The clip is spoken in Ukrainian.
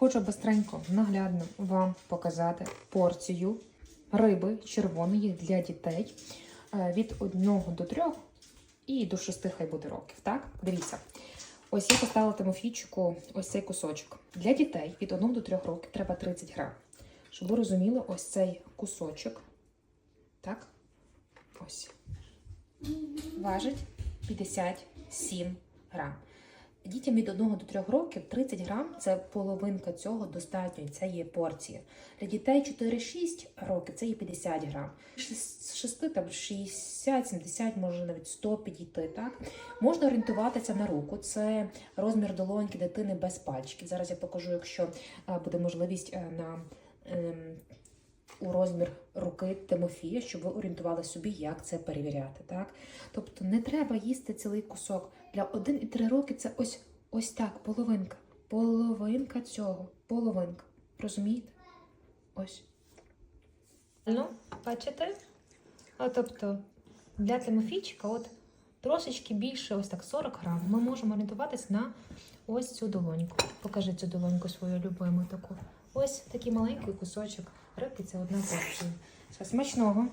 Хочу бистренько, наглядно вам показати порцію риби червоної для дітей е, від 1 до 3 і до 6 хай буде років. Так, дивіться. Ось я поставила Тимофійчику ось цей кусочок. Для дітей від 1 до 3 років треба 30 грам. Щоб ви розуміли, ось цей кусочок. Так, ось. Важить 57 грам. Дітям від 1 до 3 років 30 грам це половинка цього достатньо, це є порція. Для дітей 4-6 років це є 50 грам. З 6 там 60, 70, може навіть 100 підійти. Так? Можна орієнтуватися на руку. Це розмір долоньки дитини без пальчиків. Зараз я покажу, якщо е, буде можливість е, на ем, у розмір руки Тимофія, щоб ви орієнтували собі, як це перевіряти. Так? Тобто не треба їсти цілий кусок. Для 1,3 роки це ось, ось так, половинка. Половинка цього. Половинка. Розумієте? Ось. Ну, бачите? От, тобто для Тимофійчика от трошечки більше, ось так 40 грам. Ми можемо орієнтуватись на ось цю долоньку. Покажи цю долоньку свою любиму таку. Ось такий маленький кусочок рибки це одна порція. Смачного.